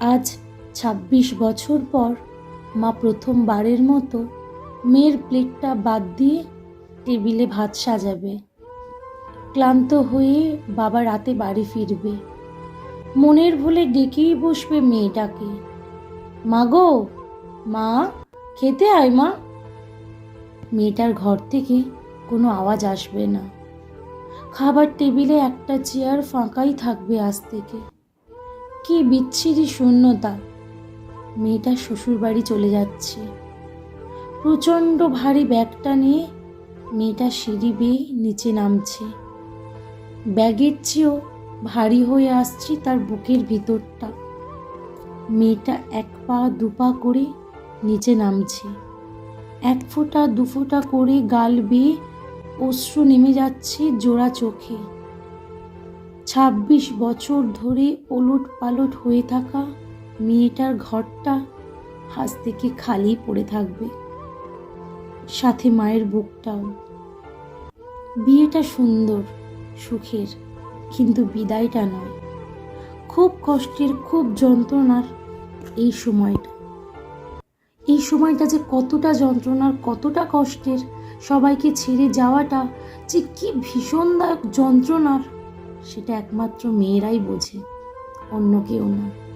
আজ ছাব্বিশ বছর পর মা প্রথমবারের মতো মেয়ের প্লেটটা বাদ দিয়ে টেবিলে ভাত সাজাবে। ক্লান্ত হয়ে বাবা রাতে বাড়ি ফিরবে। মনের ভুলে ডেকেই বসবে মেয়েটাকে। মা গো, মা, খেতে আয় মা। মেয়েটার ঘর থেকে কোনো আওয়াজ আসবে না। খাবার টেবিলে একটা চেয়ার ফাঁকাই থাকবে আজ থেকে। কি বিচ্ছিরি শূন্যতা। মেয়েটা শ্বশুরবাড়ি চলে যাচ্ছে। প্রচণ্ড ভারী ব্যাগটা নিয়ে মেয়েটা সিঁড়ি বেয়ে নিচে নামছে। ব্যাগের চেয়েও ভারী হয়ে আসছে তার বুকের ভিতরটা। মেয়েটা এক পা দু পা করে নিচে নামছে। এক ফোঁটা দু ফোঁটা করে গাল বেয়ে অশ্রু নেমে যাচ্ছে জোড়া চোখে। ছাব্বিশ বছর ধরে ওলট পালট হয়ে থাকা মেয়েটার ঘরটা হাস থেকে খালি পড়ে থাকবে। সাথে মায়ের বুকটাও। বিয়েটা সুন্দর, সুখের, কিন্তু বিদায়টা নয়। খুব কষ্টের, খুব যন্ত্রণার এই সময়টা। এই সময়টা যে কতটা যন্ত্রণার, কতটা কষ্টের, সবাইকে ছেড়ে যাওয়াটা যে কি ভীষণদায়ক যন্ত্রণার সেটা একমাত্র মেয়েরাই বোঝে অন্য কেউ না।